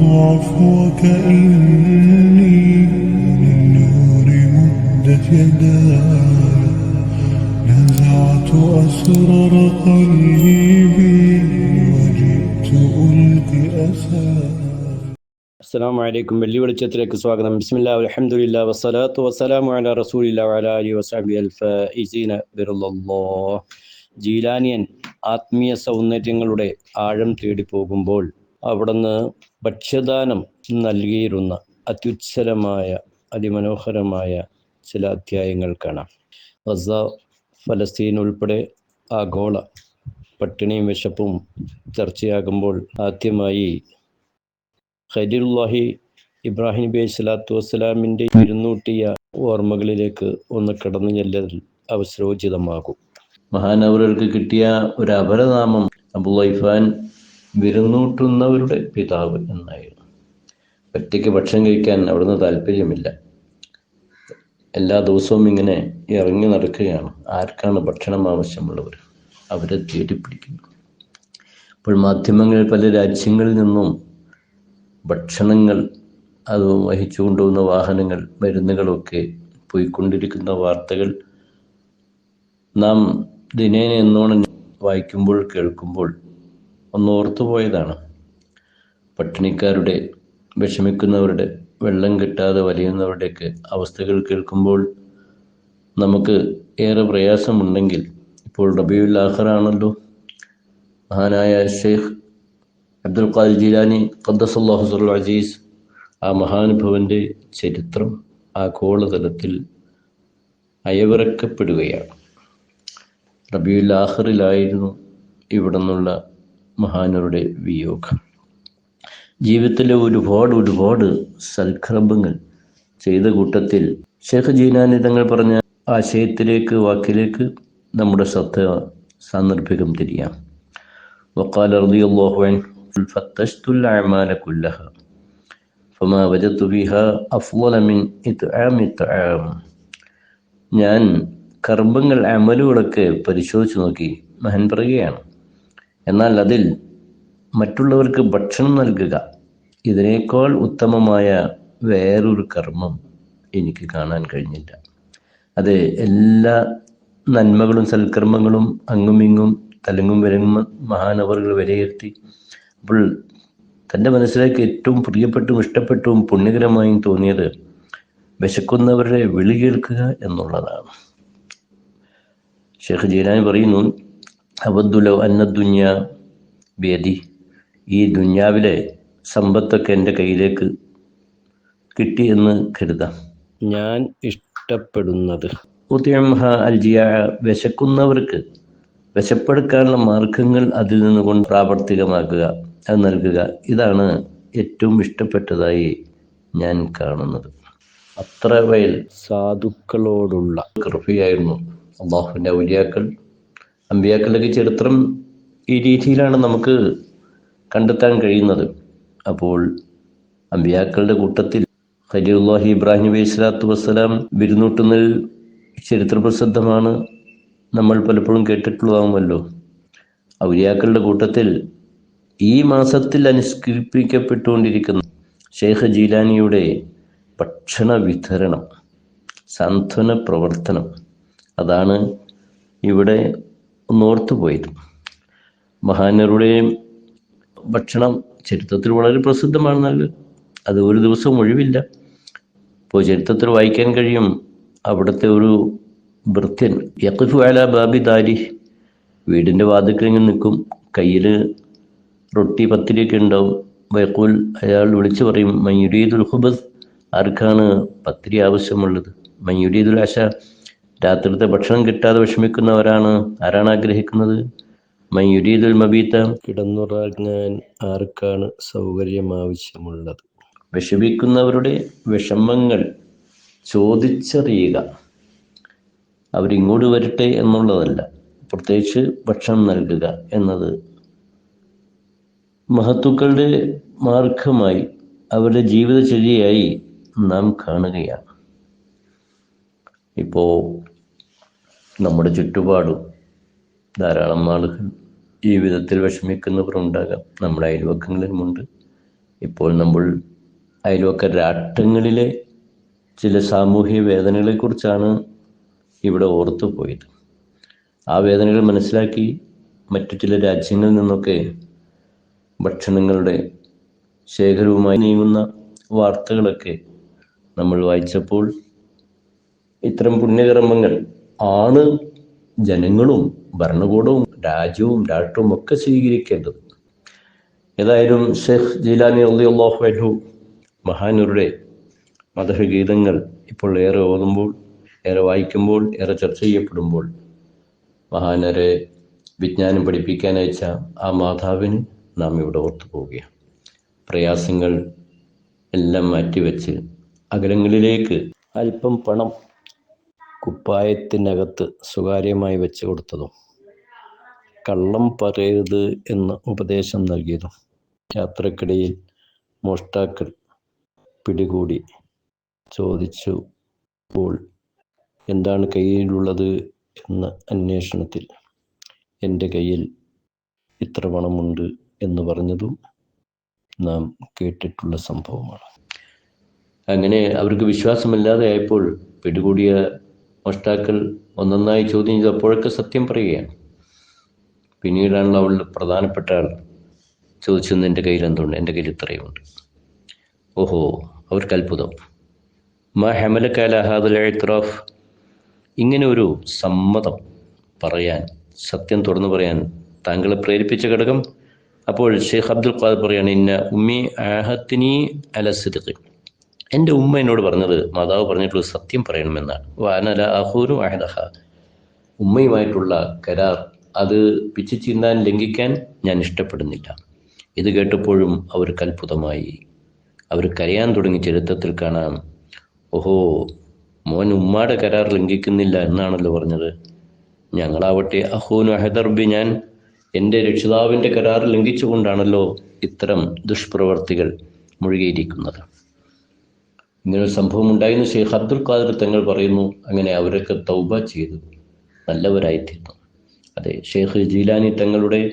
عفوك إني للنور مدت يداي نزعت أسرار قلبي وجئت ألقي أساي അസ്സാം വലൈക്കും വെള്ളി വെളിച്ചത്തിലേക്ക് സ്വാഗതം ബിസ്മില്ലാ അലഹമുല്ല വസ്സലാത്തു വസ്സലാമു അല റസൂലില്ല അല അലി വസാബി അൽഫീന ബിറുല്ലാഹ് ജീലാനിയൻ ആത്മീയ സൗന്ദര്യങ്ങളുടെ ആഴം തേടി പോകുമ്പോൾ അവിടുന്ന് ഭക്ഷ്യദാനം നൽകിയിരുന്ന അത്യുച്ഛലമായ അതിമനോഹരമായ ചില അധ്യായങ്ങൾ കാണാം. ഗസ ഫലസ്തീൻ ഉൾപ്പെടെ ആഗോള പട്ടിണിയും വിശപ്പും ചർച്ചയാകുമ്പോൾ ആദ്യമായി ഖലീലുല്ലാഹി ഇബ്രാഹിം നബി സ്വലാത്തു വസ്സലാമിന്റെ ഇരുന്നൂട്ടിയ ഓർമ്മകളിലേക്ക് ഒന്ന് കടന്നു ചെല്ലൽ അവസരോചിതമാകും മഹാനവറുകൾക്ക് കിട്ടിയ ഒരു അപരനാമം അബുലൈഫാൻ വിരുന്നൂട്ടുന്നവരുടെ പിതാവ് എന്നായിരുന്നു. ഒറ്റയ്ക്ക് ഭക്ഷണം കഴിക്കാൻ അവിടുന്ന് താല്പര്യമില്ല. എല്ലാ ദിവസവും ഇങ്ങനെ ഇറങ്ങി നടക്കുകയാണ്. ആർക്കാണ് ഭക്ഷണം ആവശ്യമുള്ളവർ? അവരെ തേടിപ്പിടിക്കുന്നു ഇപ്പോൾ മാധ്യമങ്ങൾ പല രാജ്യങ്ങളിൽ നിന്നും ഭക്ഷണങ്ങൾ അത് വഹിച്ചു കൊണ്ടുപോകുന്ന വാഹനങ്ങൾ മരുന്നുകളൊക്കെ പോയിക്കൊണ്ടിരിക്കുന്ന വാർത്തകൾ നാം ദിനേന എന്നോണം വായിക്കുമ്പോൾ കേൾക്കുമ്പോൾ ഒന്ന് ഓർത്തുപോയതാണ് പട്ടിണിക്കാരുടെ വിഷമിക്കുന്നവരുടെ വെള്ളം കിട്ടാതെ വലയുന്നവരുടെയൊക്കെ അവസ്ഥകൾ കേൾക്കുമ്പോൾ നമുക്ക് ഏറെ പ്രയാസമുണ്ടെങ്കിൽ ഇപ്പോൾ റബിയുൽ ആണല്ലോ. മഹാനായ ഷെയ്ഖ് അബ്ദുൽ ഖാദിർ ജിലാനി ഖദ്ദസല്ലാഹു അസീസ് ആ മഹാനുഭവന്റെ ചരിത്രം ആ ആഗോളതലത്തിൽ അയവിറക്കപ്പെടുകയാണ്. റബിയുൽ ആഹറിലായിരുന്നു ഇവിടെ നിന്നുള്ള മഹാനരുടെ വിയോഗം ജീവിതത്തിലെ ഒരുപാട് ഒരുപാട് സൽക്രമങ്ങൾ ചെയ്ത കൂട്ടത്തിൽ ഷെയ്ഖ് ജീനാനി തങ്ങൾ പറഞ്ഞ ആശയത്തിലേക്ക് വാക്കിലേക്ക് നമ്മുടെ ശ്രദ്ധ സാന്ദർഭികം തിരിയാം وقال رضي الله عنه فتشت الأعمال كلها فما وجدت فيها أفضل من إطعام الطعام ഞാൻ കർമ്മങ്ങൾ അമലുകളൊക്കെ പരിശോധിച്ച് നോക്കി മഹൻ പറയുകയാണ് എന്നാൽ അതിൽ മറ്റുള്ളവർക്ക് ഭക്ഷണം നൽകുക ഇതിനേക്കാൾ ഉത്തമമായ വേറൊരു കർമ്മം എനിക്ക് കാണാൻ കഴിഞ്ഞില്ല. അത് എല്ലാ നന്മകളും സൽക്കർമ്മങ്ങളും അങ്ങുമിങ്ങും തലങ്ങും വരങ്ങും മഹാനവറുകൾ വിലയിരുത്തി അപ്പോൾ തന്റെ മനസ്സിലേക്ക് ഏറ്റവും പ്രിയപ്പെട്ടും ഇഷ്ടപ്പെട്ടും പുണ്യകരമായും തോന്നിയത് വിശക്കുന്നവരുടെ വിളി കേൾക്കുക എന്നുള്ളതാണ്. ഷെയ്ഖ് ജീലാനി പറയുന്നു അബദ്ദുലോ അന്നദുന്യ ബേദി ഈ ദുന്യാവിലെ സമ്പത്തൊക്കെ എന്റെ കയ്യിലേക്ക് കിട്ടി എന്ന് കരുതാം. ഞാൻ ഇഷ്ടപ്പെടുന്നത്. ഉദ്യമഹ അൽജിയ വിശക്കുന്നവർക്ക് വിശപ്പെടുക്കാനുള്ള മാർഗങ്ങൾ അതിൽ നിന്നുകൊണ്ട് പ്രാവർത്തികമാക്കുക അത് നൽകുക. ഇതാണ് ഏറ്റവും ഇഷ്ടപ്പെട്ടതായി ഞാൻ കാണുന്നത്. അത്ര വയൽ സാധുക്കളോടുള്ള കൃപയായിരുന്നു അള്ളാഹുവിന്റെ ഔലിയാക്കൾ. അമ്പിയാക്കളുടെ ചരിത്രം ഈ രീതിയിലാണ് നമുക്ക് കണ്ടെത്താൻ കഴിയുന്നത്. അപ്പോൾ അമ്പിയാക്കളുടെ കൂട്ടത്തിൽ ഖലീലുല്ലാഹി ഇബ്രാഹിം നബി സ്വലാത്തു വസ്സലാം വിരുന്നൂട്ടുന്നതിൽ ചരിത്രപ്രസിദ്ധമാണ് നമ്മൾ പലപ്പോഴും കേട്ടിട്ടുള്ളതാകുമല്ലോ ഔലിയാക്കളുടെ കൂട്ടത്തിൽ ഈ മാസത്തിൽ അനുസ്കരിപ്പിക്കപ്പെട്ടുകൊണ്ടിരിക്കുന്ന ഷെയ്ഖ് ജീലാനിയുടെ ഭക്ഷണ വിതരണം സാന്ത്വന പ്രവർത്തനം അതാണ് ഇവിടെ ഒന്നോർത്തു പോയത്. മഹാനരുടെ ഭക്ഷണം ചരിത്രത്തിൽ വളരെ പ്രസിദ്ധമാണെന്നാൽ അത് ഒരു ദിവസം ഒഴിവില്ല. ഇപ്പോൾ ചരിത്രത്തിൽ വായിക്കാൻ കഴിയും അവിടുത്തെ ഒരു ഭൃത്യൻ യഖിഫു വേല ബാബി ദാരി വീടിന്റെ വാതിക്കലിങ്ങനെ നിൽക്കും കയ്യിൽ റൊട്ടി പത്തിരിയൊക്കെ ഉണ്ടാവും. വയക്കൂൽ അയാൾ വിളിച്ചു പറയും മയ്യുരീദുൽ ഹുബസ് ആർക്കാണ് പത്തിരി ആവശ്യമുള്ളത്? മയ്യുരീദുൽ അശ രാത്രിത്തെ ഭക്ഷണം കിട്ടാതെ വിഷമിക്കുന്നവരാണ്. ആരാണ് ആഗ്രഹിക്കുന്നത്? മയുരീദുൽ മബീത്ത കിടന്നുറങ്ങാൻ ആർക്കാണ് സൗകര്യം ആവശ്യമുള്ളത്? വിഷമിക്കുന്നവരുടെ വിഷമങ്ങൾ ചോദിച്ചറിയുക. അവരിങ്ങോട്ട് വരട്ടെ എന്നുള്ളതല്ല. പ്രത്യേകിച്ച് ഭക്ഷണം നൽകുക എന്നത് മഹത്തുക്കളുടെ മാർഗമായി അവരുടെ ജീവിതചര്യയായി നാം കാണുകയാണ്. ഇപ്പോൾ നമ്മുടെ ചുറ്റുപാടും ധാരാളം ആളുകൾ വിഷമിക്കുന്നവർ ഉണ്ടാകാം നമ്മുടെ അയൽവക്കങ്ങളിലുമുണ്ട്. ഇപ്പോൾ നമ്മൾ അയൽവക്ക രാഷ്ട്രങ്ങളിലെ ചില സാമൂഹിക വേദനകളെക്കുറിച്ചാണ് ഇവിടെ ഓർത്തു പോയത്. ആ വേദനകൾ മനസ്സിലാക്കി മറ്റു ചില രാജ്യങ്ങളിൽ നിന്നൊക്കെ ഭക്ഷണങ്ങളുടെ ശേഖരവുമായി നീങ്ങുന്ന വാർത്തകളൊക്കെ നമ്മൾ വായിച്ചപ്പോൾ ഇത്തരം പുണ്യകർമ്മങ്ങൾ ആണ് ജനങ്ങളും ഭരണകൂടവും രാജ്യവും രാഷ്ട്രവും ഒക്കെ സ്വീകരിക്കേണ്ടത്. ഏതായാലും ഷെയ്ഖ് ജീലാനി അള്ളാഹു അൻഹു മഹാനൂരുടെ മധുരഗീതങ്ങൾ ഇപ്പോൾ ഏറെ ഓതുമ്പോൾ ഏറെ വായിക്കുമ്പോൾ ഏറെ ചർച്ച ചെയ്യപ്പെടുമ്പോൾ മഹാനരെ വിജ്ഞാനം പഠിപ്പിക്കാൻ അയച്ച ആ മാതാവിന് നാം ഇവിടെ ഓർത്തു പോവുകയാണ്. പ്രയാസങ്ങൾ എല്ലാം മാറ്റിവെച്ച് അകലങ്ങളിലേക്ക് അല്പം പണം കുപ്പായത്തിനകത്ത് സ്വകാര്യമായി വെച്ച് കൊടുത്തതും കള്ളം പറയരുത് എന്ന് ഉപദേശം നൽകിയതും യാത്രക്കിടയിൽ മോഷ്ടാക്കൾ പിടികൂടി ചോദിച്ചു അപ്പോൾ എന്താണ് കയ്യിലുള്ളത് എന്ന അന്വേഷണത്തിൽ എന്റെ കയ്യിൽ ഇത്ര പണമുണ്ട് എന്ന് പറഞ്ഞതും നാം കേട്ടിട്ടുള്ള സംഭവമാണ്. അങ്ങനെ അവർക്ക് വിശ്വാസമില്ലാതെ ആയപ്പോൾ പിടികൂടിയ മോഷ്ടാക്കൾ ഒന്നൊന്നായി ചോദ്യം ചെയ്ത് അപ്പോഴൊക്കെ സത്യം പറയുകയാണ്. പിന്നീടാണല്ലോ അവൾ പ്രധാനപ്പെട്ട ആൾ ചോദിച്ചത് എന്റെ കയ്യിൽ എന്തുണ്ട്? എന്റെ കയ്യിൽ ഇത്രയുമുണ്ട്. ഓഹോ അവർക്ക് അത്ഭുതം. മാ ഹെമലക്കാല ഹാദൽ എഴുത്രാഫ് ഇങ്ങനെ ഒരു സമ്മതം പറയാൻ സത്യം തുറന്നു പറയാൻ താങ്കളെ പ്രേരിപ്പിച്ച ഘടകം. അപ്പോൾ ഷെയ്ഖ് അബ്ദുൽ ഖാദർ പറയാണ് ഇന്ന ഉമ്മി ആഹത്തിനി അല സിദ്ഖ് എന്റെ ഉമ്മ എന്നോട് പറഞ്ഞത് മാതാവ് പറഞ്ഞിട്ടുള്ള സത്യം പറയണമെന്നാണ്. വാനല അഹൂരും അഹദഹ ഉമ്മയുമായിട്ടുള്ള കരാർ അത് പിച്ചു ചീന്താൻ ലംഘിക്കാൻ ഞാൻ ഇഷ്ടപ്പെടുന്നില്ല. ഇത് കേട്ടപ്പോഴും അവർ അത്ഭുതമായി. അവർ കരയാൻ തുടങ്ങി ചരിത്രത്തിൽ കാണാം. ഓഹോ മോൻ ഉമ്മയുടെ കരാർ ലംഘിക്കുന്നില്ല എന്നാണല്ലോ പറഞ്ഞത്. ഞങ്ങളാവട്ടെ അഹൂനു അഹദർബി ഞാൻ എന്റെ രക്ഷിതാവിന്റെ കരാർ ലംഘിച്ചുകൊണ്ടാണല്ലോ ഇത്തരം ദുഷ്പ്രവർത്തികൾ മുഴുകിയിരിക്കുന്നത്. ഇങ്ങനൊരു സംഭവം ഉണ്ടായിരുന്നു ഷെയ്ഖ് അബ്ദുൽ ഖാദർ തങ്ങൾ പറയുന്നു. അങ്ങനെ അവരൊക്കെ തൗബ ചെയ്തു നല്ലവരായിത്തീർന്നു. അതെ ഷെയ്ഖ് ജീലാനി തങ്ങളുടെ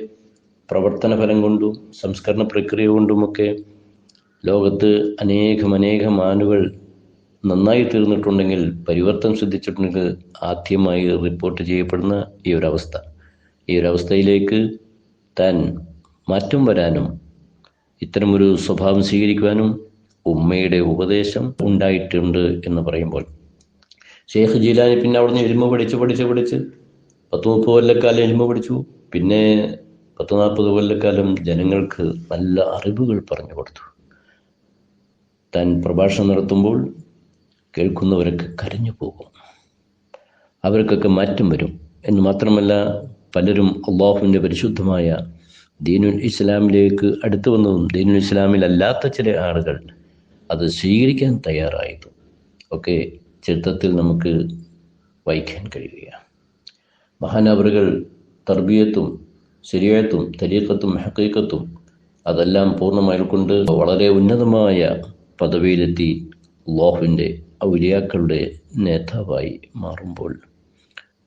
പ്രവർത്തന ഫലം കൊണ്ടും സംസ്കരണ പ്രക്രിയ കൊണ്ടുമൊക്കെ ലോകത്ത് അനേകം അനേകം ആനുകൾ നന്നായി തീർന്നിട്ടുണ്ടെങ്കിൽ പരിവർത്തനം ശ്രദ്ധിച്ചിട്ടുണ്ടെങ്കിൽ ആദ്യമായി റിപ്പോർട്ട് ചെയ്യപ്പെടുന്ന ഈ ഒരു അവസ്ഥ. ഈ ഒരു അവസ്ഥയിലേക്ക് താൻ മാറ്റം വരാനും ഇത്തരമൊരു സ്വഭാവം സ്വീകരിക്കുവാനും ഉമ്മയുടെ ഉപദേശം ഉണ്ടായിട്ടുണ്ട് എന്ന് പറയുമ്പോൾ. ഷെയ്ഖ് ജീലാനി പിന്നെ അവിടുന്ന് എരുമ പഠിച്ച് പഠിച്ച് പഠിച്ച്. പത്ത് മുപ്പത് കൊല്ലക്കാലം എരുമ പഠിച്ചു. പിന്നെ പത്ത് നാൽപ്പത് കൊല്ലക്കാലം ജനങ്ങൾക്ക് നല്ല അറിവുകൾ പറഞ്ഞു കൊടുത്തു. താൻ പ്രഭാഷണം നടത്തുമ്പോൾ കേൾക്കുന്നവരൊക്കെ കരഞ്ഞു പോകും. അവർക്കൊക്കെ മാറ്റം വരും. എന്ന് മാത്രമല്ല പലരും അള്ളാഹുവിന്റെ പരിശുദ്ധമായ ദീനുൽ ഇസ്ലാമിലേക്ക് അടുത്തു വന്നതും ദീനുൽ ഇസ്ലാമിലല്ലാത്ത ചില ആളുകൾ അത് സ്വീകരിക്കാൻ തയ്യാറായതും ഒക്കെ ചരിത്രത്തിൽ നമുക്ക് വായിക്കാൻ കഴിയുകയാണ്. മഹാനവറുകൾ തർബീയത്തും ശരിയത്തും തരീക്കത്തും ഹക്കീക്കത്തും അതെല്ലാം പൂർണമായി കൊണ്ട് വളരെ ഉന്നതമായ പദവിയിലെത്തി അള്ളാഹുവിന്റെ ഔലിയാക്കളുടെ നേതാവായി മാറുമ്പോൾ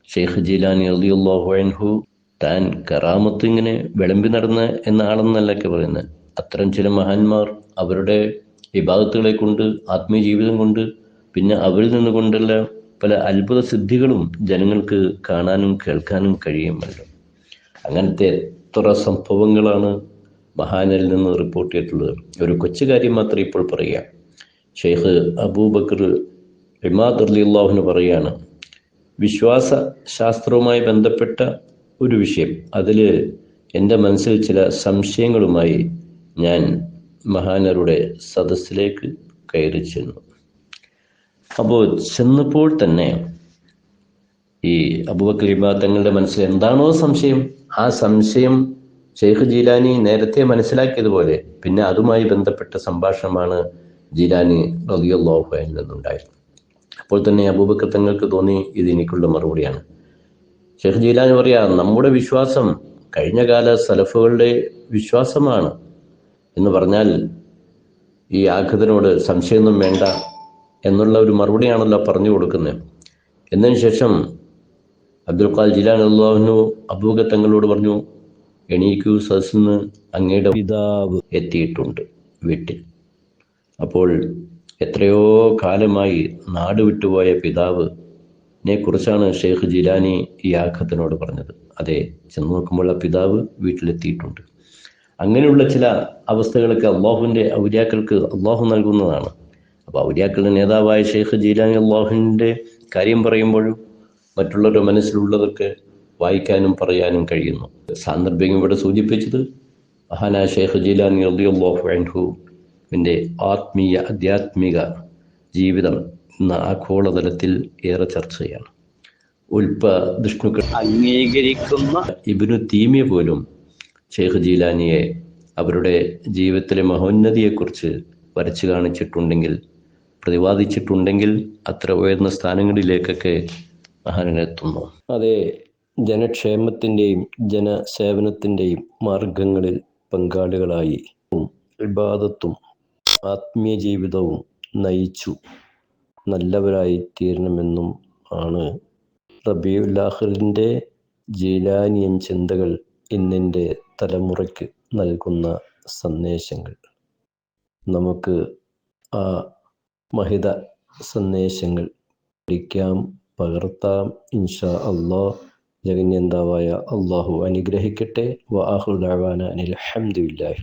ഷെയ്ഖ് ജീലാനി അലിയുള്ളാഹു അൻഹു താൻ കറാമത്ത് ഇങ്ങനെ വിളമ്പി നടന്ന എന്ന ആളെന്നല്ലൊക്കെ പറയുന്നത്. അത്തരം ചില മഹാന്മാർ അവരുടെ വിഭാഗത്തുകളെ കൊണ്ട് ആത്മീയ ജീവിതം കൊണ്ട് പിന്നെ അവരിൽ നിന്നുകൊണ്ടുള്ള പല അത്ഭുത സിദ്ധികളും ജനങ്ങൾക്ക് കാണാനും കേൾക്കാനും കഴിയുമല്ലോ. അങ്ങനത്തെ എത്ര സംഭവങ്ങളാണ് മഹാനിൽ നിന്ന് റിപ്പോർട്ട് ചെയ്തിട്ടുള്ളത്? ഒരു കൊച്ചു കാര്യം മാത്രം ഇപ്പോൾ പറയാം ഷെയ്ഖ് അബൂബക്കർ ഇമാദ് അലിയുള്ളാഹുന് പറയാണ് വിശ്വാസ ശാസ്ത്രവുമായി ബന്ധപ്പെട്ട ഒരു വിഷയം. അതിൽ എന്റെ മനസ്സിൽ ചില സംശയങ്ങളുമായി ഞാൻ മഹാനരുടെ സദസ്സിലേക്ക് കയറി ചെന്നു. അപ്പോൾ ചെന്നപ്പോൾ തന്നെ ഈ അബുബക്കർ ഇമാ തങ്ങളുടെ മനസ്സിൽ എന്താണോ സംശയം ആ സംശയം ഷെയ്ഖ് ജീലാനി നേരത്തെ മനസ്സിലാക്കിയതുപോലെ പിന്നെ അതുമായി ബന്ധപ്പെട്ട സംഭാഷണമാണ് ജീലാനി റബിയുള്ളോഹയിൽ നിന്നുണ്ടായിരുന്നത്. അപ്പോൾ തന്നെ അബൂബക്കർ തങ്ങൾക്ക് തോന്നി ഇത് എനിക്കുള്ള മറുപടിയാണ്. ഷെയ്ഖ് ജീലാനി പറയാ നമ്മുടെ വിശ്വാസം കഴിഞ്ഞകാല സലഫുകളുടെ വിശ്വാസമാണ്. എന്ന് പറഞ്ഞാൽ ഈ ആഘതനോട് സംശയമൊന്നും വേണ്ട എന്നുള്ള ഒരു മറുപടിയാണല്ലോ പറഞ്ഞു കൊടുക്കുന്നത്. എന്നതിന് ശേഷം അബ്ദുൽ ഖാൽ ജിലാൻ അള്ളാഹുനു അബൂബക്കർ തങ്ങളോട് പറഞ്ഞു എണീക്കു സദസ്സിന്ന് അങ്ങയുടെ പിതാവ് എത്തിയിട്ടുണ്ട് വീട്ടിൽ. അപ്പോൾ എത്രയോ കാലമായി നാട് വിട്ടുപോയ പിതാവ് നെ കുറിച്ചാണ് ഷെയ്ഖ് ജിലാനി ഈ ആഘത്തിനോട് പറഞ്ഞത്. അതെ ചെന്ന് നോക്കുമ്പോൾ ആ പിതാവ് വീട്ടിലെത്തിയിട്ടുണ്ട്. അങ്ങനെയുള്ള ചില അവസ്ഥകളൊക്കെ അള്ളാഹുവിന്റെ ഔര്യാക്കൾക്ക് അള്ളാഹു നൽകുന്നതാണ്. അപ്പോൾ ഔര്യാക്കളുടെ നേതാവായ ഷെയ്ഖ് ജീലാനി അള്ളാഹുവിന്റെ കാര്യം പറയുമ്പോഴും മറ്റുള്ളവരുടെ മനസ്സിലുള്ളതൊക്കെ വായിക്കാനും പറയാനും കഴിയുന്നു. സാന്ദർഭികം ഇവിടെ സൂചിപ്പിച്ചത് മഹാനായ ഷെയ്ഖ് ജീലാനി അള്ളാഹു അൻഹുവിന്റെ ആത്മീയ ആധ്യാത്മിക ജീവിതം ഇന്ന് ആഗോളതലത്തിൽ ഏറെ ചർച്ചയാണ്. ഉൽപ്പതിഷ്ണുക്കൾ അംഗീകരിക്കുന്ന ഇബിനു തീമിയ പോലും ഷെയ്ഖ് ജീലാനിയെ അവരുടെ ജീവിതത്തിലെ മഹോന്നതിയെക്കുറിച്ച് വരച്ചു കാണിച്ചിട്ടുണ്ടെങ്കിൽ പ്രതിപാദിച്ചിട്ടുണ്ടെങ്കിൽ അത്ര ഉയർന്ന സ്ഥാനങ്ങളിലേക്കൊക്കെ മഹാനെത്തുന്നു അതെ ജനക്ഷേമത്തിന്റെയും ജനസേവനത്തിന്റെയും മാർഗങ്ങളിൽ പങ്കാളികളായി വിവാദത്തും ആത്മീയ ജീവിതവും നയിച്ചു നല്ലവരായി തീരണമെന്നും ആണ് റബിയുല്ലാഹിറിന്റെ ജീലാനിയൻ ചിന്തകൾ ഇന്നെന്റെ തലമുറയ്ക്ക് നൽകുന്ന സന്ദേശങ്ങൾ. നമുക്ക് ആ മഹിത സന്ദേശങ്ങൾ പഠിക്കാം പകർത്താം. ഇൻഷാ അള്ളാഹ് ജഗന്യന്താവായ അള്ളാഹു അനുഗ്രഹിക്കട്ടെ. വ അനിൽ അഹമ്മദില്ലാഹി